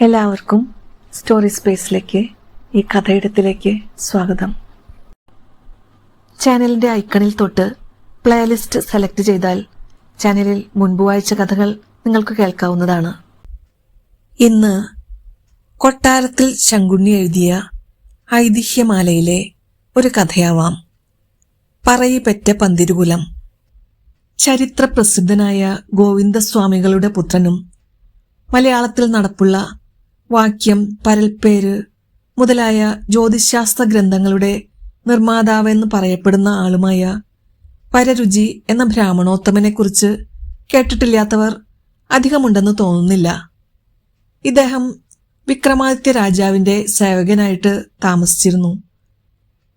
എല്ലാവർക്കും സ്റ്റോറി സ്പേസിലേക്ക് ഈ കഥയിടത്തിലേക്ക് സ്വാഗതം. ചാനലിന്റെ ഐക്കണിൽ തൊട്ട് പ്ലേലിസ്റ്റ് സെലക്ട് ചെയ്താൽ ചാനലിൽ മുൻപ് വായിച്ച കഥകൾ നിങ്ങൾക്ക് കേൾക്കാവുന്നതാണ്. ഇന്ന് കൊട്ടാരത്തിൽ ശങ്കുണ്ണി എഴുതിയ ഐതിഹ്യമാലയിലെ ഒരു കഥയാവാം. പറയിപ്പറ്റ പന്തിരുകുലം. ചരിത്ര പ്രസിദ്ധനായ ഗോവിന്ദസ്വാമികളുടെ പുത്രനും മലയാളത്തിൽ നടപ്പുള്ള വാക്യം പരൽപ്പേര് മുതലായ ജ്യോതിശാസ്ത്ര ഗ്രന്ഥങ്ങളുടെ നിർമ്മാതാവെന്ന് പറയപ്പെടുന്ന ആളുമായ പരരുചി എന്ന ബ്രാഹ്മണോത്തമനെക്കുറിച്ച് കേട്ടിട്ടില്ലാത്തവർ അധികമുണ്ടെന്ന് തോന്നുന്നില്ല. ഇദ്ദേഹം വിക്രമാദിത്യ രാജാവിന്റെ സേവകനായിട്ട് താമസിച്ചിരുന്നു.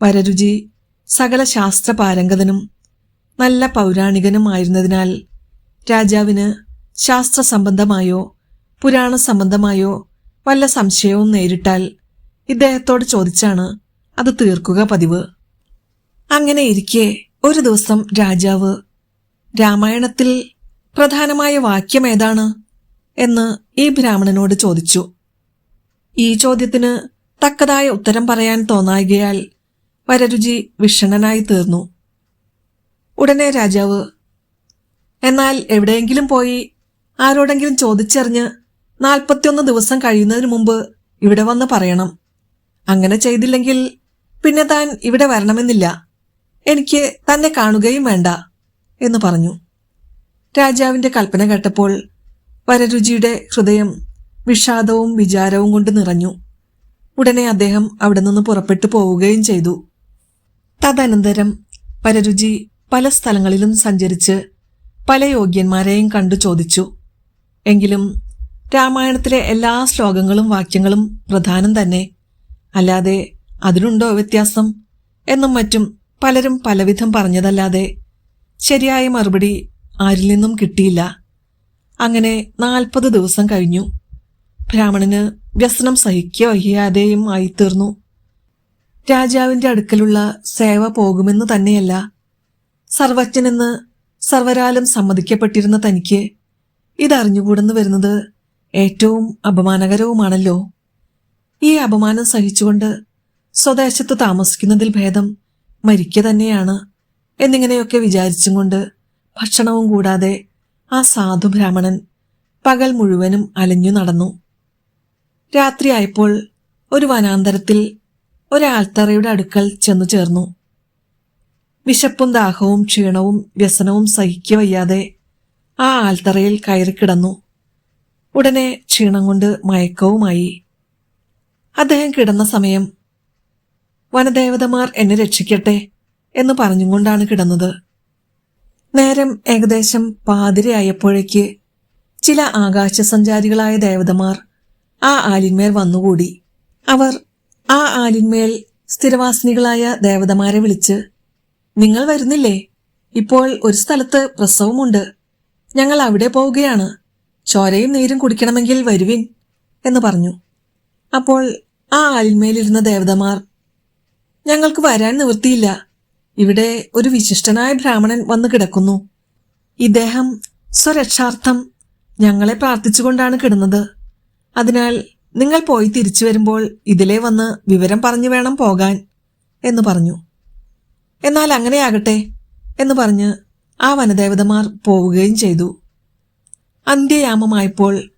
പരരുചി സകല ശാസ്ത്ര പാരംഗതനും നല്ല പൗരാണികനുമായിരുന്നതിനാൽ രാജാവിന് ശാസ്ത്ര സംബന്ധമായോ പുരാണ സംബന്ധമായോ വല്ല സംശയവും നേരിട്ടാൽ ഇദ്ദേഹത്തോട് ചോദിച്ചാണ് അത് തീർക്കുക പതിവ്. അങ്ങനെ ഇരിക്കെ ഒരു ദിവസം രാജാവ് രാമായണത്തിൽ പ്രധാനമായ വാക്യം ഏതാണ് എന്ന് ഈ ബ്രാഹ്മണനോട് ചോദിച്ചു. ഈ ചോദ്യത്തിന് തക്കതായ ഉത്തരം പറയാൻ തോന്നായികയാൽ വരരുചി വിഷണനായി തീർന്നു. ഉടനെ രാജാവ് എന്നാൽ എവിടെയെങ്കിലും പോയി ആരോടെങ്കിലും ചോദിച്ചറിഞ്ഞ് നാൽപ്പത്തിയൊന്ന് ദിവസം കഴിയുന്നതിന് മുമ്പ് ഇവിടെ വന്ന് പറയണം. അങ്ങനെ ചെയ്തില്ലെങ്കിൽ പിന്നെ താൻ ഇവിടെ വരണമെന്നില്ല. എനിക്ക് തന്നെ കാണുകയും വേണ്ട എന്ന് പറഞ്ഞു. രാജാവിന്റെ കൽപ്പന കേട്ടപ്പോൾ വരരുചിയുടെ ഹൃദയം വിഷാദവും വിചാരവും കൊണ്ട് നിറഞ്ഞു. ഉടനെ അദ്ദേഹം അവിടെ നിന്ന് പുറപ്പെട്ടു പോവുകയും ചെയ്തു. തദനന്തരം വരരുചി പല സ്ഥലങ്ങളിലും സഞ്ചരിച്ച് പല യോഗ്യന്മാരെയും കണ്ടു ചോദിച്ചു. എങ്കിലും രാമായണത്തിലെ എല്ലാ ശ്ലോകങ്ങളും വാക്യങ്ങളും പ്രധാനം തന്നെ. അല്ലാതെ അതിനുണ്ടോ വ്യത്യാസം? എന്നും മറ്റും പലരും പലവിധം പറഞ്ഞതല്ലാതെ ശരിയായ മറുപടി ആരിൽ നിന്നും കിട്ടിയില്ല. അങ്ങനെ നാൽപ്പത് ദിവസം കഴിഞ്ഞു. ബ്രാഹ്മണന് വ്യസനം സഹിക്കുക വയ്യാതെയും ആയിത്തീർന്നു. രാജാവിന്റെ അടുക്കലുള്ള സേവ പോകുമെന്ന് തന്നെയല്ല. സർവജ്ഞനെന്ന് സർവരാലും സമ്മതിക്കപ്പെട്ടിരുന്ന തനിക്ക് ഇതറിഞ്ഞുകൂടെന്ന് വരുന്നത് ഏറ്റവും അപമാനകരവുമാണല്ലോ. ഈ അപമാനം സഹിച്ചുകൊണ്ട് സ്വദേശത്ത് താമസിക്കുന്നതിൽ ഭേദം മരിക്കുക തന്നെയാണ് എന്നിങ്ങനെയൊക്കെ വിചാരിച്ചും കൊണ്ട് ഭക്ഷണവും കൂടാതെ ആ സാധു ബ്രാഹ്മണൻ പകൽ മുഴുവനും അലഞ്ഞു നടന്നു. രാത്രിയായപ്പോൾ ഒരു വനാന്തരത്തിൽ ഒരാൾത്തറയുടെ അടുക്കൽ ചെന്നു ചേർന്നു. വിശപ്പും ദാഹവും ക്ഷീണവും വ്യസനവും സഹിക്കുക വയ്യാതെ ആ ആൽത്തറയിൽ കയറിക്കിടന്നു ഉടനെ ക്ഷീണം കൊണ്ട് മയക്കവുമായി. അദ്ദേഹം കിടന്ന സമയം വനദേവതമാർ എന്നെ രക്ഷിക്കട്ടെ എന്ന് പറഞ്ഞുകൊണ്ടാണ് കിടന്നത്. നേരം ഏകദേശം പാതിരയായപ്പോഴേക്ക് ചില ആകാശസഞ്ചാരികളായ ദേവതമാർ ആ ആലിന്മേൽ വന്നുകൂടി. അവർ ആ ആലിന്മേൽ സ്ഥിരവാസിനികളായ ദേവതമാരെ വിളിച്ച് നിങ്ങൾ വരുന്നില്ലേ? ഇപ്പോൾ ഒരു സ്ഥലത്ത് പ്രസവമുണ്ട്. ഞങ്ങൾ അവിടെ പോവുകയാണ്. ചോരയും നീരും കുടിക്കണമെങ്കിൽ വരുവിൻ എന്ന് പറഞ്ഞു. അപ്പോൾ ആ ആലിന്മേലിരുന്ന ദേവതമാർ ഞങ്ങൾക്ക് വരാൻ നിവൃത്തിയില്ല. ഇവിടെ ഒരു വിശിഷ്ടനായ ബ്രാഹ്മണൻ വന്നു കിടക്കുന്നു. ഇദ്ദേഹം സ്വരക്ഷാർത്ഥം ഞങ്ങളെ പ്രാർത്ഥിച്ചുകൊണ്ടാണ് കിടന്നത്. അതിനാൽ നിങ്ങൾ പോയി തിരിച്ചു വരുമ്പോൾ ഇതിലേ വന്ന് വിവരം പറഞ്ഞു വേണം പോകാൻ എന്ന് പറഞ്ഞു. എന്നാൽ അങ്ങനെയാകട്ടെ എന്ന് പറഞ്ഞ് ആ വനദേവതമാർ പോവുകയും ചെയ്തു. അന്ത്യയാമമായപ്പോൾ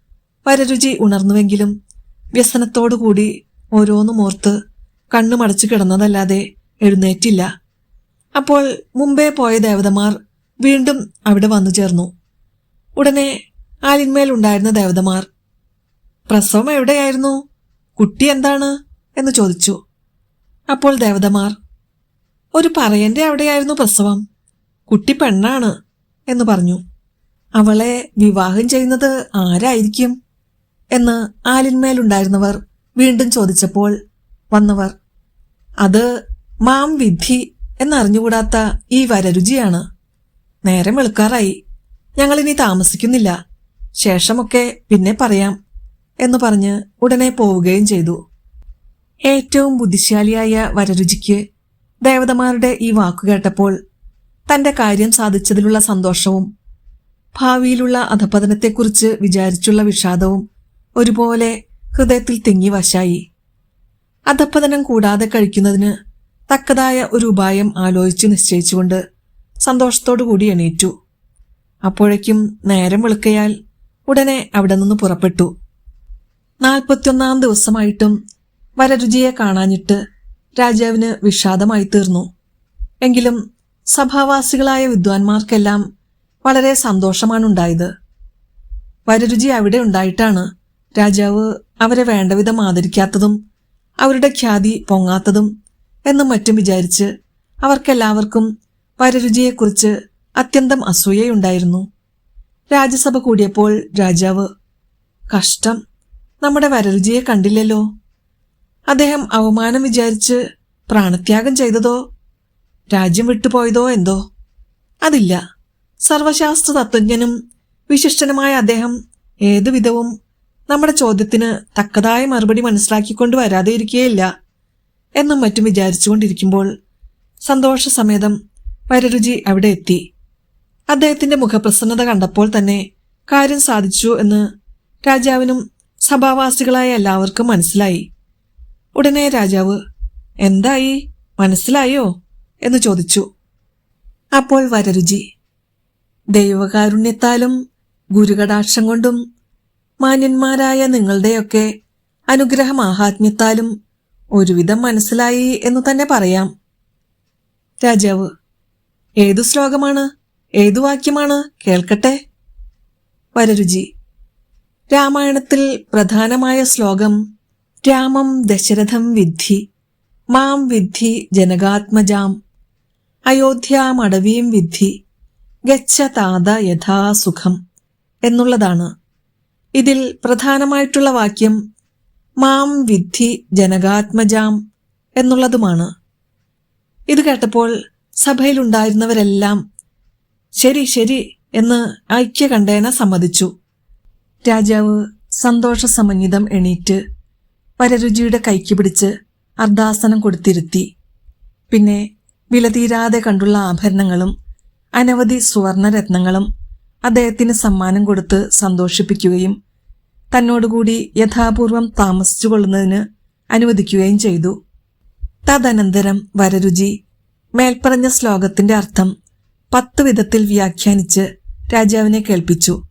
വരരുചി ഉണർന്നുവെങ്കിലും വ്യസനത്തോടുകൂടി ഓരോന്നും ഓർത്ത് കണ്ണുമടച്ചു കിടന്നതല്ലാതെ എഴുന്നേറ്റില്ല. അപ്പോൾ മുമ്പേ പോയ ദേവതമാർ വീണ്ടും അവിടെ വന്നു ചേർന്നു. ഉടനെ ആലിന്മേലുണ്ടായിരുന്ന ദേവതമാർ പ്രസവം എവിടെയായിരുന്നു? കുട്ടി എന്താണ്? എന്ന് ചോദിച്ചു. അപ്പോൾ ദേവതമാർ ഒരു പറയന്റെ അവിടെയായിരുന്നു പ്രസവം. കുട്ടി പെണ്ണാണ് എന്ന് പറഞ്ഞു. അവളെ വിവാഹം ചെയ്യുന്നത് ആരായിരിക്കും എന്ന് ആലിന്മേലുണ്ടായിരുന്നവർ വീണ്ടും ചോദിച്ചപ്പോൾ വന്നവർ അത് മാം വിധി എന്നറിഞ്ഞുകൂടാത്ത ഈ വരരുചിയാണ്. നേരം വെളുക്കാറായി. ഞങ്ങളിനി താമസിക്കുന്നില്ല. ശേഷമൊക്കെ പിന്നെ പറയാം എന്ന് പറഞ്ഞ് ഉടനെ പോവുകയും ചെയ്തു. ഏറ്റവും ബുദ്ധിശാലിയായ വരരുചിക്ക് ദേവതമാരുടെ ഈ വാക്കു കേട്ടപ്പോൾ തന്റെ കാര്യം സാധിച്ചതിലുള്ള സന്തോഷവും ഭാവിയിലുള്ള അധപതനത്തെക്കുറിച്ച് വിചാരിച്ചുള്ള വിഷാദവും ഒരുപോലെ ഹൃദയത്തിൽ തിങ്ങി വശായി. അധപ്പതനം കൂടാതെ കഴിക്കുന്നതിന് തക്കതായ ഒരു ഉപായം ആലോചിച്ച് നിശ്ചയിച്ചുകൊണ്ട് സന്തോഷത്തോടു കൂടി എണീറ്റു. അപ്പോഴേക്കും നേരം വെളുക്കയാൽ ഉടനെ അവിടെ നിന്ന് പുറപ്പെട്ടു. നാൽപ്പത്തിയൊന്നാം ദിവസമായിട്ടും വരരുചിയെ കാണാഞ്ഞിട്ട് രാജാവിന് വിഷാദമായി തീർന്നു. എങ്കിലും സഭാവാസികളായ വിദ്വാൻമാർക്കെല്ലാം വളരെ സന്തോഷമാണുണ്ടായത്. വരരുചി അവിടെ ഉണ്ടായിട്ടാണ് രാജാവ് അവരെ വേണ്ടവിധം ആദരിക്കാത്തതും അവരുടെ ഖ്യാതി പൊങ്ങാത്തതും എന്നും മറ്റും വിചാരിച്ച് അവർക്കെല്ലാവർക്കും വരരുചിയെക്കുറിച്ച് അത്യന്തം അസൂയയുണ്ടായിരുന്നു. രാജ്യസഭ കൂടിയപ്പോൾ രാജാവ് കഷ്ടം നമ്മുടെ വരരുചിയെ കണ്ടില്ലല്ലോ. അദ്ദേഹം അവമാനം വിചാരിച്ച് പ്രാണത്യാഗം ചെയ്തതോ? രാജ്യം വിട്ടുപോയതോ എന്തോ? അതില്ല. സർവശാസ്ത്ര തത്വജ്ഞനും വിശിഷ്ടനുമായ അദ്ദേഹം ഏതുവിധവും നമ്മുടെ ചോദ്യത്തിന് തക്കതായ മറുപടി മനസ്സിലാക്കിക്കൊണ്ട് വരാതെ ഇരിക്കുകയില്ല എന്നും മറ്റും വിചാരിച്ചുകൊണ്ടിരിക്കുമ്പോൾ സന്തോഷസമേതം വരരുചി അവിടെ എത്തി. അദ്ദേഹത്തിന്റെ മുഖപ്രസന്നത കണ്ടപ്പോൾ തന്നെ കാര്യം സാധിച്ചു എന്ന് രാജാവിനും സഭാവാസികളായ എല്ലാവർക്കും മനസ്സിലായി. ഉടനെ രാജാവ് എന്തായി? മനസ്സിലായോ? എന്ന് ചോദിച്ചു. അപ്പോൾ വരരുചി ദൈവകാരുണ്യത്താലും ഗുരുകടാക്ഷം കൊണ്ടും മാന്യന്മാരായ നിങ്ങളുടെയൊക്കെ അനുഗ്രഹമാഹാത്മ്യത്താലും ഒരുവിധം മനസ്സിലായി എന്ന് തന്നെ പറയാം. രാജാവ് ഏതു ശ്ലോകമാണ് ഏതു വാക്യമാണ് കേൾക്കട്ടെ? വരരുചി രാമായണത്തിൽ പ്രധാനമായ ശ്ലോകം രാമം ദശരഥം വിദ്ധി മാം വിദ്ധി ജനകാത്മജാം അയോധ്യാമടവീം വിദ്ധി ഗച്ഛ താത യഥാസുഖം എന്നുള്ളതാണ്. ഇതിൽ പ്രധാനമായിട്ടുള്ള വാക്യം മാം വിദ്ധി ജനകാത്മജാം എന്നുള്ളതുമാണ്. ഇത് കേട്ടപ്പോൾ സഭയിലുണ്ടായിരുന്നവരെല്ലാം ശരി ശരി എന്ന് ഐക്യകണ്ഠേന സമ്മതിച്ചു. രാജാവ് സന്തോഷസമന്വിതം എണീറ്റ് വരരുചിയുടെ കൈക്ക് പിടിച്ച് അർദ്ധാസനം കൊടുത്തിരുത്തി. പിന്നെ വിലതീരാതെ കണ്ടുള്ള ആഭരണങ്ങളും അനവധി സുവർണരത്നങ്ങളും അദ്ദേഹത്തിന് സമ്മാനം കൊടുത്ത് സന്തോഷിപ്പിക്കുകയും തന്നോടുകൂടി യഥാപൂർവം താമസിച്ചു കൊള്ളുന്നതിന് അനുവദിക്കുകയും ചെയ്തു. തദനന്തരം വരരുചി മേൽപ്പറഞ്ഞ ശ്ലോകത്തിന്റെ അർത്ഥം പത്ത് വിധത്തിൽ വ്യാഖ്യാനിച്ച് രാജാവിനെ കേൾപ്പിച്ചു.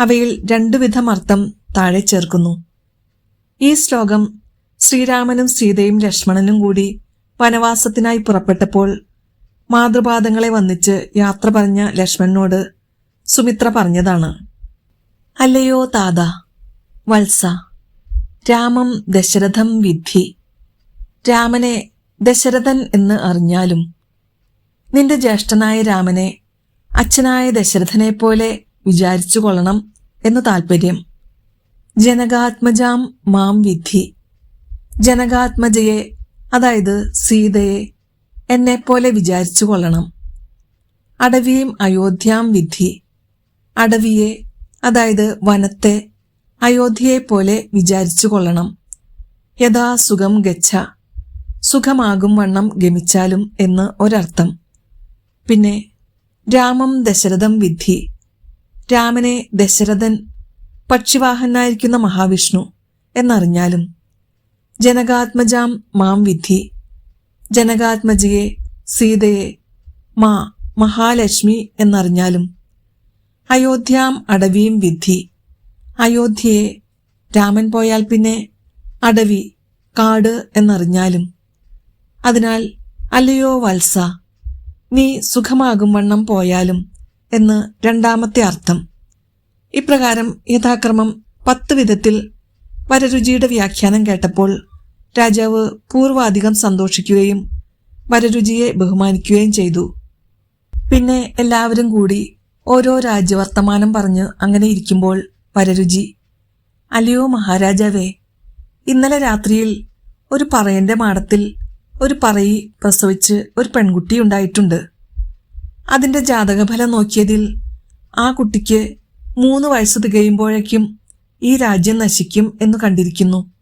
അവയിൽ രണ്ടു വിധം അർത്ഥം താഴെ ചേർക്കുന്നു. ഈ ശ്ലോകം ശ്രീരാമനും സീതയും ലക്ഷ്മണനും കൂടി വനവാസത്തിനായി പുറപ്പെട്ടപ്പോൾ മാതൃപാദങ്ങളെ വന്നിച്ച് യാത്ര പറഞ്ഞ ലക്ഷ്മണനോട് സുമിത്ര പറഞ്ഞതാണ്. അല്ലയോ താത വത്സ രാമം ദശരഥം വിദ്ധി രാമനെ ദശരഥൻ എന്ന് അറിഞ്ഞാലും നിന്റെ ജ്യേഷ്ഠനായ രാമനെ അച്ഛനായ ദശരഥനെ പോലെ വിചാരിച്ചു കൊള്ളണം എന്ന് താൽപ്പര്യം ജനകാത്മജാം മാം വിധി. ജനകാത്മജയെ അതായത് സീതയെ എന്നെപ്പോലെ വിചാരിച്ചു കൊള്ളണം. അടവിയും അയോധ്യാം വിധി. അടവിയെ അതായത് വനത്തെ അയോധ്യയെ പോലെ വിചാരിച്ചു കൊള്ളണം. യഥാ സുഖം ഗച്ഛ. സുഖമാകും വണ്ണം ഗമിച്ചാലും എന്ന് ഒരർത്ഥം. പിന്നെ രാമം ദശരഥം വിധി. രാമനെ ദശരഥൻ പക്ഷിവാഹനായിരിക്കുന്ന മഹാവിഷ്ണു എന്നറിഞ്ഞാലും ജനകാത്മജാം മാം വിധി. ജനകാത്മജിയെ സീതയെ മാ മഹാലക്ഷ്മി എന്നറിഞ്ഞാലും അയോധ്യാം അടവിയും വിധി. അയോധ്യയെ രാമൻ പോയാൽ പിന്നെ അടവി കാട് എന്നറിഞ്ഞാലും അതിനാൽ അല്ലയോ വത്സ നീ സുഖമാകും വണ്ണം പോയാലും എന്ന് രണ്ടാമത്തെ അർത്ഥം. ഇപ്രകാരം യഥാക്രമം പത്ത് വിധത്തിൽ വരരുചിയുടെ വ്യാഖ്യാനം കേട്ടപ്പോൾ രാജാവ് പൂർവാധികം സന്തോഷിക്കുകയും വരരുചിയെ ബഹുമാനിക്കുകയും ചെയ്തു. പിന്നെ എല്ലാവരും കൂടി ഓരോ രാജ്യവർത്തമാനം പറഞ്ഞ് അങ്ങനെ ഇരിക്കുമ്പോൾ വരരുചി അലിയോ മഹാരാജാവേ ഇന്നലെ രാത്രിയിൽ ഒരു പറയന്റെ മാടത്തിൽ ഒരു പറയി പ്രസവിച്ച് ഒരു പെൺകുട്ടി ഉണ്ടായിട്ടുണ്ട്. അതിന്റെ ജാതകഫലം നോക്കിയതിൽ ആ കുട്ടിക്ക് മൂന്ന് വയസ്സ് തികയുമ്പോഴേക്കും ഈ രാജ്യം നശിക്കും എന്ന് കണ്ടിരിക്കുന്നു.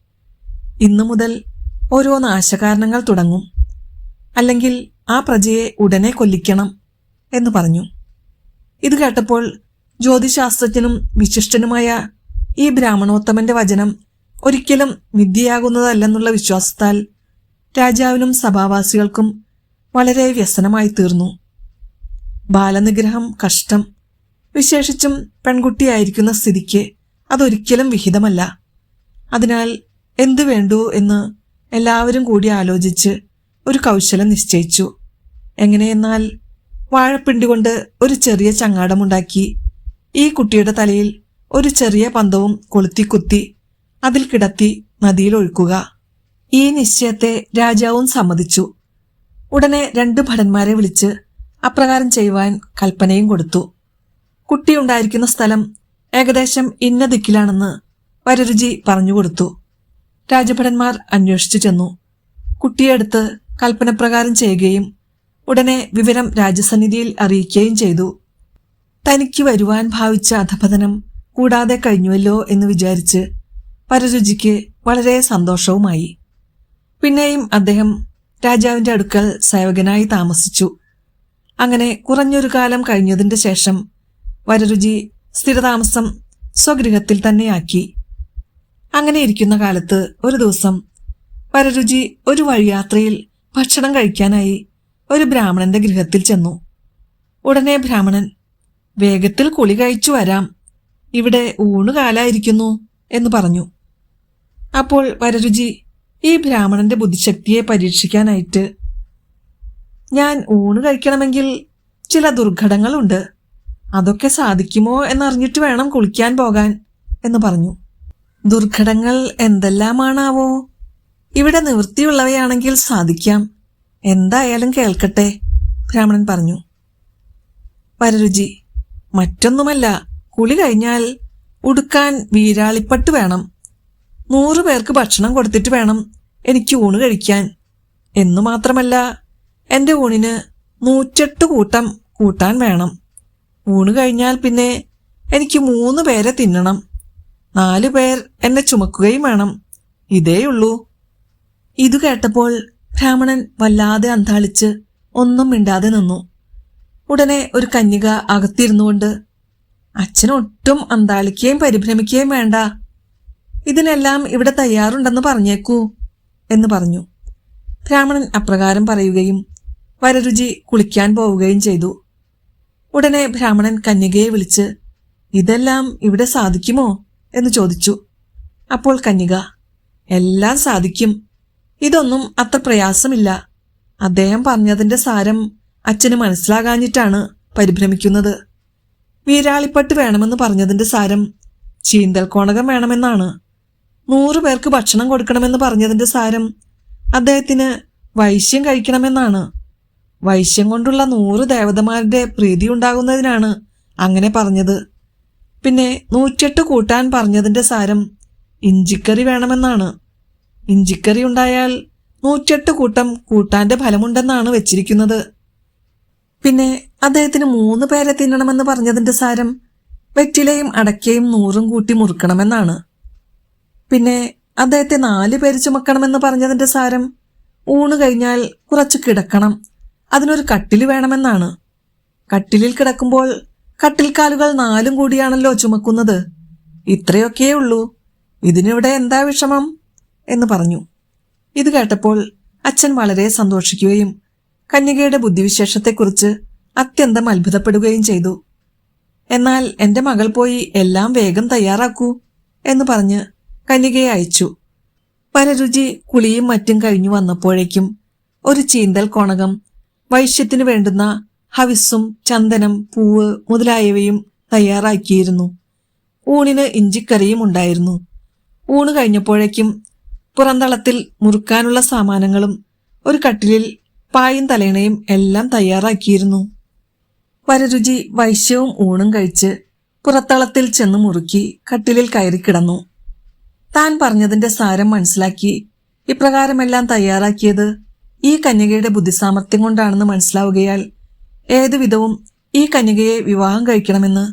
ഇന്നു മുതൽ ഓരോ നാശകാരണങ്ങൾ തുടങ്ങും. അല്ലെങ്കിൽ ആ പ്രജയെ ഉടനെ കൊല്ലിക്കണം എന്ന് പറഞ്ഞു. ഇത് കേട്ടപ്പോൾ ജ്യോതിശാസ്ത്രജ്ഞനും വിശിഷ്ടനുമായ ഈ ബ്രാഹ്മണോത്തമന്റെ വചനം ഒരിക്കലും വിദ്യയാകുന്നതല്ലെന്നുള്ള വിശ്വാസത്താൽ രാജാവിനും സഭാവാസികൾക്കും വളരെ വ്യസനമായി തീർന്നു. ബാലനിഗ്രഹം കഷ്ടം വിശേഷിച്ചും പെൺകുട്ടിയായിരിക്കുന്ന സ്ഥിതിക്ക് അതൊരിക്കലും വിഹിതമല്ല. അതിനാൽ എന്തു വേണ്ടു എന്ന് എല്ലാവരും കൂടി ആലോചിച്ച് ഒരു കൗശലം നിശ്ചയിച്ചു. എങ്ങനെയെന്നാൽ വാഴപ്പിണ്ടി കൊണ്ട് ഒരു ചെറിയ ചങ്ങാടമുണ്ടാക്കി ഈ കുട്ടിയുടെ തലയിൽ ഒരു ചെറിയ പന്തവും കൊളുത്തി കുത്തി അതിൽ കിടത്തി നദിയിൽ ഒഴുക്കുക. ഈ നിശ്ചയത്തെ രാജാവും സമ്മതിച്ചു. ഉടനെ രണ്ട് ഭടന്മാരെ വിളിച്ച് അപ്രകാരം ചെയ്യുവാൻ കൽപ്പനയും കൊടുത്തു. കുട്ടിയുണ്ടായിരിക്കുന്ന സ്ഥലം ഏകദേശം ഇന്ന ദിക്കിലാണെന്ന് വരരുചി പറഞ്ഞുകൊടുത്തു രാജഭടന്മാർ അന്വേഷിച്ചു ചെന്നു. കുട്ടിയെടുത്ത് കൽപ്പനപ്രകാരം ചെയ്യുകയും ഉടനെ വിവരം രാജസന്നിധിയിൽ അറിയിക്കുകയും ചെയ്തു. തനിക്ക് വരുവാൻ ഭാവിച്ച അധപതനം കൂടാതെ കഴിഞ്ഞുവല്ലോ എന്ന് വിചാരിച്ച് പരരുചിക്ക് വളരെ സന്തോഷവുമായി. പിന്നെയും അദ്ദേഹം രാജാവിന്റെ അടുക്കൽ സേവകനായി താമസിച്ചു. അങ്ങനെ കുറഞ്ഞൊരു കാലം കഴിഞ്ഞതിന്റെ ശേഷം വരരുചി സ്ഥിരതാമസം സ്വഗൃഹത്തിൽ തന്നെയാക്കി അങ്ങനെ ഇരിക്കുന്ന കാലത്ത് ഒരു ദിവസം വരരുചി ഒരു വഴിയാത്രയിൽ ഭക്ഷണം കഴിക്കാനായി ഒരു ബ്രാഹ്മണന്റെ ഗൃഹത്തിൽ ചെന്നു. ഉടനെ ബ്രാഹ്മണൻ വേഗത്തിൽ കുളി കഴിച്ചു വരാം. ഇവിടെ ഊണുകാലായിരിക്കുന്നു എന്ന് പറഞ്ഞു. അപ്പോൾ വരരുചി ഈ ബ്രാഹ്മണന്റെ ബുദ്ധിശക്തിയെ പരീക്ഷിക്കാനായിട്ട് ഞാൻ ഊണ് കഴിക്കണമെങ്കിൽ ചില ദുർഘടങ്ങളുണ്ട്. അതൊക്കെ സാധിക്കുമോ എന്നറിഞ്ഞിട്ട് വേണം കുളിക്കാൻ പോകാൻ എന്ന് പറഞ്ഞു. ദുർഘടങ്ങൾ എന്തെല്ലാമാണാവോ? ഇവിടെ നിവൃത്തിയുള്ളവയാണെങ്കിൽ സാധിക്കാം. എന്തായാലും കേൾക്കട്ടെ ബ്രാഹ്മണൻ പറഞ്ഞു. വരരുചി മറ്റൊന്നുമല്ല കുളി കഴിഞ്ഞാൽ ഉടുക്കാൻ വീരാളിപ്പട്ട് വേണം. നൂറു പേർക്ക് ഭക്ഷണം കൊടുത്തിട്ട് വേണം എനിക്ക് ഊണ് കഴിക്കാൻ. എന്നു മാത്രമല്ല എന്റെ ഊണിന് നൂറ്റെട്ട് കൂട്ടം കൂട്ടാൻ വേണം. ഊണ് കഴിഞ്ഞാൽ പിന്നെ എനിക്ക് മൂന്ന് പേരെ തിന്നണം. നാലു പേർ എന്നെ ചുമക്കുകയും വേണം. ഇതേയുള്ളൂ ഇതു കേട്ടപ്പോൾ ബ്രാഹ്മണൻ വല്ലാതെ അന്താളിച്ച് ഒന്നും മിണ്ടാതെ നിന്നു. ഉടനെ ഒരു കന്യക അകത്തിരുന്നുകൊണ്ട് അച്ഛനൊട്ടും അന്താളിക്കുകയും പരിഭ്രമിക്കുകയും വേണ്ട. ഇതിനെല്ലാം ഇവിടെ തയ്യാറുണ്ടെന്ന് പറഞ്ഞേക്കൂ എന്ന് പറഞ്ഞു. ബ്രാഹ്മണൻ അപ്രകാരം പറയുകയും വരരുചി കുളിക്കാൻ പോവുകയും ചെയ്തു. ഉടനെ ബ്രാഹ്മണൻ കന്യകയെ വിളിച്ച് ഇതെല്ലാം ഇവിടെ സാധിക്കുമോ? എന്ന് ചോദിച്ചു. അപ്പോൾ കന്യക എല്ലാം സാധിക്കും. ഇതൊന്നും അത്ര പ്രയാസമില്ല. അദ്ദേഹം പറഞ്ഞതിന്റെ സാരം അച്ഛന് മനസ്സിലാകാഞ്ഞിട്ടാണ് പരിഭ്രമിക്കുന്നത്. വീരാളിപ്പട്ട് വേണമെന്ന് പറഞ്ഞതിന്റെ സാരം ചീന്തൽ കോണകം വേണമെന്നാണ്. നൂറു പേർക്ക് ഭക്ഷണം കൊടുക്കണമെന്ന് പറഞ്ഞതിന്റെ സാരം അദ്ദേഹത്തിന് വൈശ്യം കഴിക്കണമെന്നാണ്. വൈശ്യം കൊണ്ടുള്ള നൂറ് ദേവതമാരുടെ പ്രീതി ഉണ്ടാകുന്നതിനാണ് അങ്ങനെ പറഞ്ഞത്. പിന്നെ നൂറ്റെട്ട് കൂട്ടാൻ പറഞ്ഞതിന്റെ സാരം ഇഞ്ചിക്കറി വേണമെന്നാണ്. ഇഞ്ചിക്കറി ഉണ്ടായാൽ നൂറ്റെട്ട് കൂട്ടം കൂട്ടാന്റെ ഫലമുണ്ടെന്നാണ് വെച്ചിരിക്കുന്നത്. പിന്നെ അദ്ദേഹത്തിന് മൂന്ന് പേരെ തിന്നണമെന്ന് പറഞ്ഞതിന്റെ സാരം വെറ്റിലയും അടക്കയും നൂറും കൂട്ടി മുറുക്കണമെന്നാണ്. പിന്നെ അദ്ദേഹത്തെ നാല് പേര് ചുമക്കണമെന്ന് പറഞ്ഞതിന്റെ സാരം ഊണ് കഴിഞ്ഞാൽ കുറച്ച് കിടക്കണം. അതിനൊരു കട്ടിൽ വേണമെന്നാണ്. കട്ടിലിൽ കിടക്കുമ്പോൾ കട്ടിൽക്കാലുകൾ നാലും കൂടിയാണല്ലോ ചുമക്കുന്നത്. ഇത്രയൊക്കെയേ ഉള്ളൂ. ഇതിനിവിടെ എന്താ വിഷമം? എന്ന് പറഞ്ഞു. ഇത് കേട്ടപ്പോൾ അച്ഛൻ വളരെ സന്തോഷിക്കുകയും കന്യകയുടെ ബുദ്ധിവിശേഷത്തെക്കുറിച്ച് അത്യന്തം അത്ഭുതപ്പെടുകയും ചെയ്തു. എന്നാൽ എന്റെ മകൾ പോയി എല്ലാം വേഗം തയ്യാറാക്കൂ എന്ന് പറഞ്ഞ് കന്യകയെ അയച്ചു. പരരുചി കുളിയും മറ്റും കഴിഞ്ഞു വന്നപ്പോഴേക്കും ഒരു ചീന്തൽ കോണകം വൈശ്യത്തിന് വേണ്ടുന്ന ഹവിസും ചന്ദനം പൂവ് മുതലായവയും തയ്യാറാക്കിയിരുന്നു. ഊണിന് ഇഞ്ചിക്കറിയും ഉണ്ടായിരുന്നു. ഊണ് കഴിഞ്ഞപ്പോഴേക്കും പുറന്തളത്തിൽ മുറുക്കാനുള്ള സാമാനങ്ങളും ഒരു കട്ടിലിൽ പായും തലേണയും എല്ലാം തയ്യാറാക്കിയിരുന്നു. വരരുചി വൈശ്യവും ഊണും കഴിച്ച് പുറത്തളത്തിൽ ചെന്ന് മുറുക്കി കട്ടിലിൽ കയറി കിടന്നു. താൻ പറഞ്ഞതിന്റെ സാരം മനസ്സിലാക്കി ഇപ്രകാരമെല്ലാം തയ്യാറാക്കിയത് ഈ കന്യകയുടെ ബുദ്ധിസാമർഥ്യം കൊണ്ടാണെന്ന് മനസ്സിലാവുകയാൽ ഏതുവിധവും ഈ കന്യകയെ വിവാഹം കഴിക്കണമെന്ന്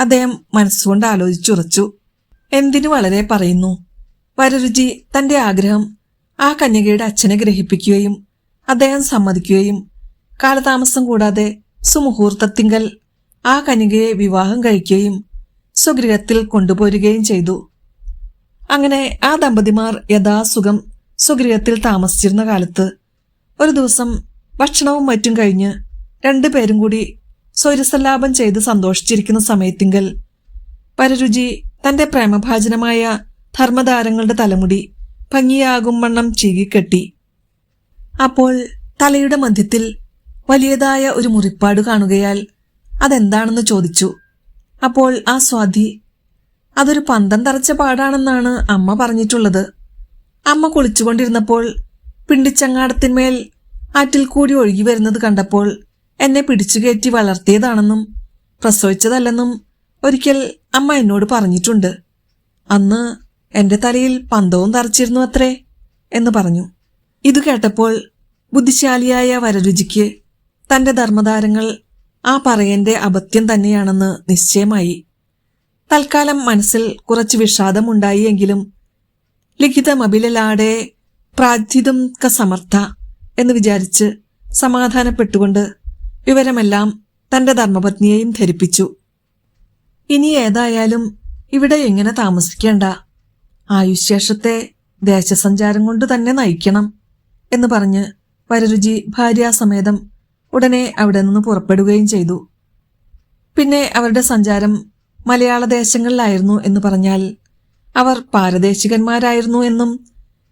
അദ്ദേഹം മനസ്സുകൊണ്ട് ആലോചിച്ചുറച്ചു. എന്തിനു വളരെ പറയുന്നു? വരരുചി തന്റെ ആഗ്രഹം ആ കന്യകയുടെ അച്ഛനെ ഗ്രഹിപ്പിക്കുകയും അദ്ദേഹം സമ്മതിക്കുകയും കാലതാമസം കൂടാതെ സുമുഹൂർത്തത്തിങ്കൽ ആ കന്യകയെ വിവാഹം കഴിക്കുകയും സ്വഗൃഹത്തിൽ കൊണ്ടുപോരുകയും ചെയ്തു. അങ്ങനെ ആ ദമ്പതിമാർ യഥാസുഖം സ്വഗൃഹത്തിൽ താമസിച്ചിരുന്ന കാലത്ത് ഒരു ദിവസം ഭക്ഷണവും മറ്റും കഴിഞ്ഞ് രണ്ടുപേരും കൂടി സ്വരസല്ലാപം ചെയ്ത് സന്തോഷിച്ചിരിക്കുന്ന സമയത്തിങ്കൽ പരരുചി തന്റെ പ്രേമഭാജനമായ ധർമ്മതാരങ്ങളുടെ തലമുടി ഭംഗിയാകും വണ്ണം ചീകിക്കെട്ടി. അപ്പോൾ തലയുടെ മധ്യത്തിൽ വലിയതായ ഒരു മുറിപ്പാട് കാണുകയാൽ അതെന്താണെന്ന് ചോദിച്ചു. അപ്പോൾ ആ സ്വാതി അതൊരു പന്തം തറച്ച പാടാണെന്നാണ് അമ്മ പറഞ്ഞിട്ടുള്ളത്. അമ്മ കുളിച്ചുകൊണ്ടിരുന്നപ്പോൾ പിണ്ടിച്ചങ്ങാടത്തിന്മേൽ ആറ്റിൽ കൂടി ഒഴുകി വരുന്നത് കണ്ടപ്പോൾ എന്നെ പിടിച്ചുകയറ്റി വളർത്തിയതാണെന്നും പ്രസവിച്ചതല്ലെന്നും ഒരിക്കൽ അമ്മ എന്നോട് പറഞ്ഞിട്ടുണ്ട്. അന്ന് എന്റെ തലയിൽ പന്തവും തറച്ചിരുന്നു അത്രേ എന്ന് പറഞ്ഞു. ഇത് കേട്ടപ്പോൾ ബുദ്ധിശാലിയായ വരരുചിക്ക് തന്റെ ധർമ്മതാരങ്ങൾ ആ പറയന്റെ അപത്യം തന്നെയാണെന്ന് നിശ്ചയമായി. തൽക്കാലം മനസ്സിൽ കുറച്ച് വിഷാദമുണ്ടായി എങ്കിലും ലിഖിതമബിലാടെ പ്രാജിതം ക സമർത്ഥ എന്ന് വിചാരിച്ച് സമാധാനപ്പെട്ടുകൊണ്ട് വിവരമെല്ലാം തന്റെ ധർമ്മപത്നിയെയും ധരിപ്പിച്ചു. ഇനി ഏതായാലും ഇവിടെ എങ്ങനെ താമസിക്കേണ്ട? ആയുശേഷത്തെ ദേശസഞ്ചാരം കൊണ്ട് തന്നെ നയിക്കണം എന്ന് പറഞ്ഞ് വരരുചി ഭാര്യാസമേതം ഉടനെ അവിടെ നിന്ന് പുറപ്പെടുകയും ചെയ്തു. പിന്നെ അവരുടെ സഞ്ചാരം മലയാള ദേശങ്ങളിലായിരുന്നു എന്ന് പറഞ്ഞാൽ അവർ പാരദേശികന്മാരായിരുന്നു എന്നും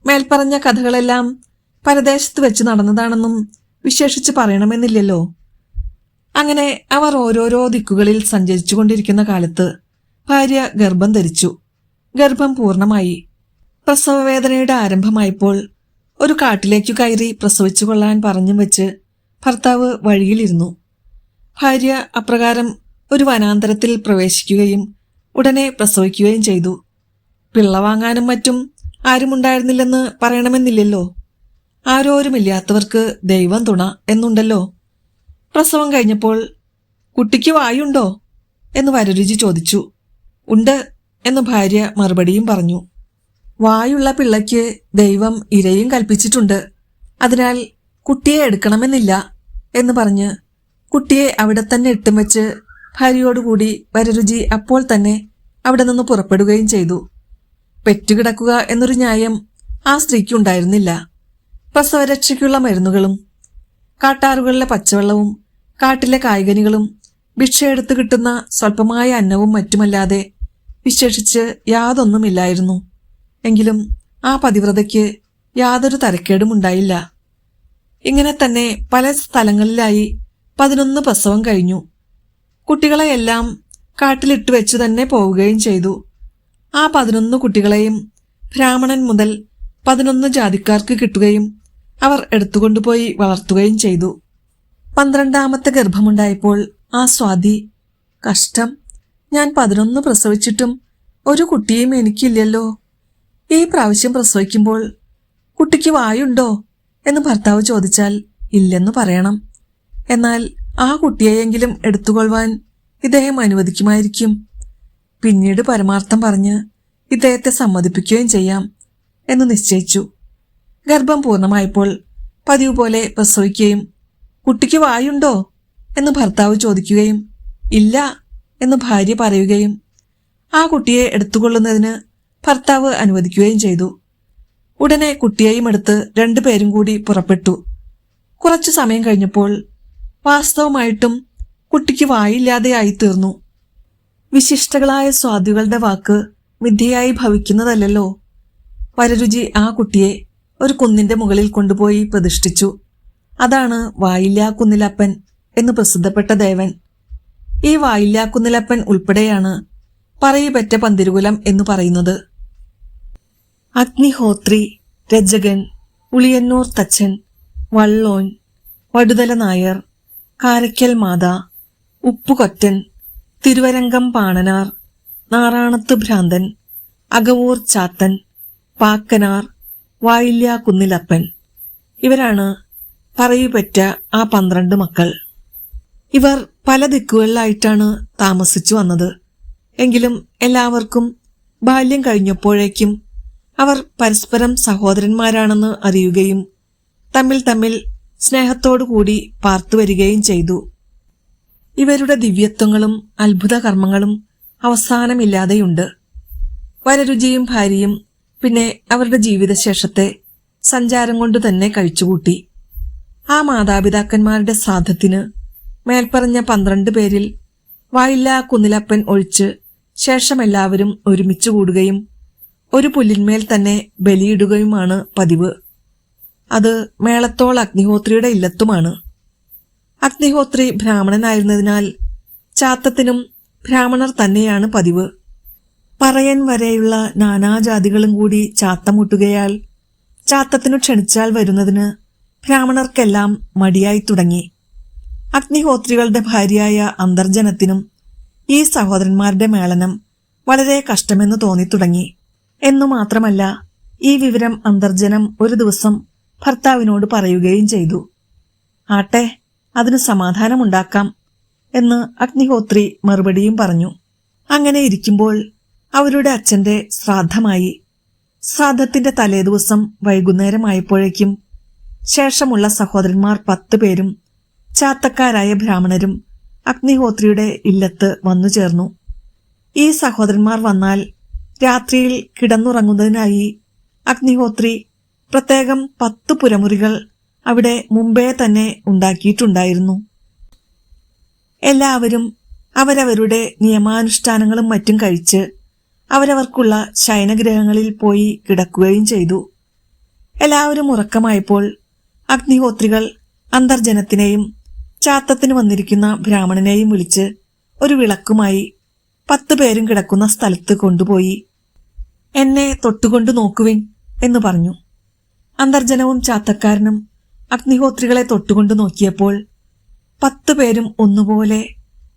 മേൽപ്പറഞ്ഞ കഥകളെല്ലാം പരദേശത്ത് വെച്ച് നടന്നതാണെന്നും വിശേഷിച്ച് പറയണമെന്നില്ലല്ലോ. അങ്ങനെ അവർ ഓരോരോ ദിക്കുകളിൽ സഞ്ചരിച്ചുകൊണ്ടിരിക്കുന്ന കാലത്ത് ഭാര്യ ഗർഭം ധരിച്ചു. ഗർഭം പൂർണമായി പ്രസവവേദനയുടെ ആരംഭമായപ്പോൾ ഒരു കാട്ടിലേക്കു കയറി പ്രസവിച്ചു കൊള്ളാൻ പറഞ്ഞും വെച്ച് ഭർത്താവ് വഴിയിലിരുന്നു. ഭാര്യ അപ്രകാരം ഒരു വനാന്തരത്തിൽ പ്രവേശിക്കുകയും ഉടനെ പ്രസവിക്കുകയും ചെയ്തു. പിള്ള വാങ്ങാനും മറ്റും ആരുമുണ്ടായിരുന്നില്ലെന്ന് പറയണമെന്നില്ലല്ലോ. ആരോരുമില്ലാത്തവർക്ക് ദൈവം തുണ എന്നുണ്ടല്ലോ. പ്രസവം കഴിഞ്ഞപ്പോൾ കുട്ടിക്ക് വായുണ്ടോ? എന്ന് വരരുചി ചോദിച്ചു. ഉണ്ട് എന്ന് ഭാര്യ മറുപടിയും പറഞ്ഞു. വായുള്ള പിള്ളയ്ക്ക് ദൈവം ഇരയും കൽപ്പിച്ചിട്ടുണ്ട്. അതിനാൽ കുട്ടിയെ എടുക്കണമെന്നില്ല എന്ന് പറഞ്ഞ് കുട്ടിയെ അവിടെ തന്നെ ഇട്ടും വെച്ച് ഭാര്യയോടുകൂടി വരരുചി അപ്പോൾ തന്നെ അവിടെ നിന്ന് പുറപ്പെടുകയും ചെയ്തു. പെറ്റുകിടക്കുക എന്നൊരു ന്യായം ആ സ്ത്രീക്കുണ്ടായിരുന്നില്ല പ്രസവരക്ഷയ്ക്കുള്ള മരുന്നുകളും കാട്ടാറുകളിലെ പച്ചവെള്ളവും കാട്ടിലെ കായ്കനികളും ഭിക്ഷയെടുത്ത് കിട്ടുന്ന സ്വല്പമായ അന്നവും മറ്റുമല്ലാതെ വിശേഷിച്ച് യാതൊന്നുമില്ലായിരുന്നു. എങ്കിലും ആ പതിവ്രതയ്ക്ക് യാതൊരു തരക്കേടും ഉണ്ടായില്ല. ഇങ്ങനെ തന്നെ പല സ്ഥലങ്ങളിലായി പതിനൊന്ന് പ്രസവം കഴിഞ്ഞു. കുട്ടികളെയെല്ലാം കാട്ടിലിട്ട് വെച്ച് തന്നെ പോവുകയും ചെയ്തു. ആ പതിനൊന്ന് കുട്ടികളെയും ബ്രാഹ്മണൻ മുതൽ പതിനൊന്ന് ജാതിക്കാർക്ക് കിട്ടുകയും അവർ എടുത്തുകൊണ്ടുപോയി വളർത്തുകയും ചെയ്തു. പന്ത്രണ്ടാമത്തെ ഗർഭമുണ്ടായപ്പോൾ ആ സ്വാതി കഷ്ടം ഞാൻ പതിനൊന്ന് പ്രസവിച്ചിട്ടും ഒരു കുട്ടിയും എനിക്കില്ലല്ലോ. ഈ പ്രാവശ്യം പ്രസവിക്കുമ്പോൾ കുട്ടിക്ക് വായുണ്ടോ? എന്ന് ഭർത്താവ് ചോദിച്ചാൽ ഇല്ലെന്ന് പറയണം. എന്നാൽ ആ കുട്ടിയെയെങ്കിലും എടുത്തുകൊള്ളുവാൻ ഇദ്ദേഹം അനുവദിക്കുമായിരിക്കും. പിന്നീട് പരമാർത്ഥം പറഞ്ഞ് ഇദ്ദേഹത്തെ സമ്മതിപ്പിക്കുകയും ചെയ്യാം എന്ന് നിശ്ചയിച്ചു. ഗർഭം പൂർണമായപ്പോൾ പതിവ് പോലെ പ്രസവിക്കുകയും കുട്ടിക്ക് വായുണ്ടോ? എന്ന് ഭർത്താവ് ചോദിക്കുകയും ഇല്ല എന്ന് ഭാര്യ പറയുകയും ആ കുട്ടിയെ എടുത്തുകൊള്ളുന്നതിന് ഭർത്താവ് അനുവദിക്കുകയും ചെയ്തു. ഉടനെ കുട്ടിയെയും എടുത്ത് രണ്ടുപേരും കൂടി പുറപ്പെട്ടു. കുറച്ചു സമയം കഴിഞ്ഞപ്പോൾ വാസ്തവമായിട്ടും കുട്ടിക്ക് വായില്ലാതെയായി തീർന്നു. വിശിഷ്ടകളായ സ്വാദുകളുടെ വാക്ക് മിഥ്യയായി ഭവിക്കുന്നതല്ലോ വരരുചി ആ കുട്ടിയെ ഒരു കുന്നിന്റെ മുകളിൽ കൊണ്ടുപോയി പ്രതിഷ്ഠിച്ചു. അതാണ് വായില്ലാക്കുന്നിലപ്പൻ എന്ന് പ്രസിദ്ധപ്പെട്ട ദേവൻ. ഈ വായില്ലാക്കുന്നിലപ്പൻ ഉൾപ്പെടെയാണ് പറയിപ്പറ്റ പന്തിരുകുലം എന്ന് പറയുന്നത്. അഗ്നിഹോത്രി രജകൻ ഉളിയന്നൂർ തച്ചൻ വള്ളോൻ വടുതല നായർ കാരയ്ക്കൽ മാത ഉപ്പുകൊറ്റൻ തിരുവരങ്കം പാണനാർ നാറാണത്ത് ഭ്രാന്തൻ അകവൂർ ചാത്തൻ പാക്കനാർ വായില്യ കുന്നിലപ്പൻ. ഇവരാണ് പറയുപറ്റ ആ പന്ത്രണ്ട് മക്കൾ. ഇവർ പല ദിക്കുകളിലായിട്ടാണ് താമസിച്ചു വന്നത്. എങ്കിലും എല്ലാവർക്കും ബാല്യം കഴിഞ്ഞപ്പോഴേക്കും അവർ പരസ്പരം സഹോദരന്മാരാണെന്ന് അറിയുകയും തമ്മിൽ തമ്മിൽ സ്നേഹത്തോടുകൂടി പാർത്തു വരികയും ചെയ്തു. ഇവരുടെ ദിവ്യത്വങ്ങളും അത്ഭുത കർമ്മങ്ങളും അവസാനമില്ലാതെയുണ്ട്. വരരുചിയും ഭാര്യയും പിന്നെ അവരുടെ ജീവിതശേഷത്തെ സഞ്ചാരം കൊണ്ട് തന്നെ കഴിച്ചുകൂട്ടി. ആ മാതാപിതാക്കന്മാരുടെ ശ്രാദ്ധത്തിന് മേൽപ്പറഞ്ഞ പന്ത്രണ്ട് പേരിൽ വായില്ല കുന്നിലപ്പൻ ഒഴിച്ച് ശേഷം എല്ലാവരും ഒരുമിച്ച് കൂടുകയും ഒരു പുല്ലിന്മേൽ തന്നെ ബലിയിടുകയുമാണ് പതിവ്. അത് മേളത്തോൾ അഗ്നിഹോത്രിയുടെ ഇല്ലത്തുമാണ്. അഗ്നിഹോത്രി ബ്രാഹ്മണനായിരുന്നതിനാൽ ചാത്തത്തിനും ബ്രാഹ്മണർ തന്നെയാണ് പതിവ്. പറയൻ വരെയുള്ള നാനാജാതികളും കൂടി ചാത്തമുട്ടുകയാൽ ചാത്തത്തിനു ക്ഷണിച്ചാൽ വരുന്നതിന് ബ്രാഹ്മണർക്കെല്ലാം മടിയായി തുടങ്ങി. അഗ്നിഹോത്രികളുടെ ഭാര്യയായ അന്തർജനത്തിനും ഈ സഹോദരന്മാരുടെ മേളനം വളരെ കഷ്ടമെന്ന് തോന്നിത്തുടങ്ങി എന്നു മാത്രമല്ല ഈ വിവരം അന്തർജനം ഒരു ദിവസം ഭർത്താവിനോട് പറയുകയും ചെയ്തു. ആട്ടെ അതിന് സമാധാനമുണ്ടാക്കാം എന്ന് അഗ്നിഹോത്രി മറുപടിയും പറഞ്ഞു. അങ്ങനെ ഇരിക്കുമ്പോൾ അവരുടെ അച്ഛന്റെ ശ്രാദ്ധമായി. ശ്രാദ്ധത്തിന്റെ തലേദിവസം വൈകുന്നേരമായപ്പോഴേക്കും ശേഷമുള്ള സഹോദരന്മാർ പത്ത് പേരും ചാത്തക്കാരായ ബ്രാഹ്മണരും അഗ്നിഹോത്രിയുടെ ഇല്ലത്ത് വന്നു ചേർന്നു. ഈ സഹോദരന്മാർ വന്നാൽ രാത്രിയിൽ കിടന്നുറങ്ങുന്നതിനായി അഗ്നിഹോത്രി പ്രത്യേകം പത്ത് പുരമുറികൾ അവിടെ മുമ്പേ തന്നെ ഉണ്ടാക്കിയിട്ടുണ്ടായിരുന്നു. എല്ലാവരും അവരവരുടെ നിയമാനുഷ്ഠാനങ്ങളും മറ്റും കഴിച്ച് അവരവർക്കുള്ള ശയനഗ്രഹങ്ങളിൽ പോയി കിടക്കുകയും ചെയ്തു. എല്ലാവരും ഉറക്കമായപ്പോൾ അഗ്നിഹോത്രികൾ അന്തർജനത്തിനെയും ചാത്തത്തിന് വന്നിരിക്കുന്ന ബ്രാഹ്മണനെയും വിളിച്ച് ഒരു വിളക്കുമായി പത്ത് പേരും കിടക്കുന്ന സ്ഥലത്ത് കൊണ്ടുപോയി എന്നെ തൊട്ടുകൊണ്ട് നോക്കുവിൻ എന്ന് പറഞ്ഞു. അന്തർജനവും ചാത്തക്കാരനും അഗ്നിഹോത്രികളെ തൊട്ടുകൊണ്ട് നോക്കിയപ്പോൾ പത്തു പേരും ഒന്നുപോലെ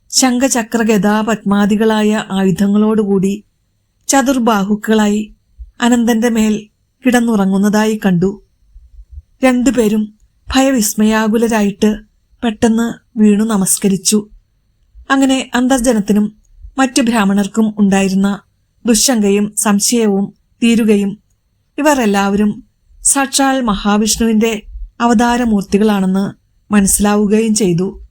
ശംഖചക്ര ഗതാപത്മാദികളായ ആയുധങ്ങളോടുകൂടി ചതുർബാഹുക്കളായി അനന്തന്റെ മേൽ കിടന്നുറങ്ങുന്നതായി കണ്ടു. രണ്ടുപേരും ഭയവിസ്മയാകുലരായിട്ട് പെട്ടെന്ന് വീണു നമസ്കരിച്ചു. അങ്ങനെ അന്തർജനത്തിനും മറ്റു ബ്രാഹ്മണർക്കും ഉണ്ടായിരുന്ന ദുശങ്കയും സംശയവും തീരുകയും ഇവർ എല്ലാവരും സാക്ഷാൽ മഹാവിഷ്ണുവിന്റെ അവതാരമൂർത്തികളാണെന്ന് മനസ്സിലാവുകയും ചെയ്തു.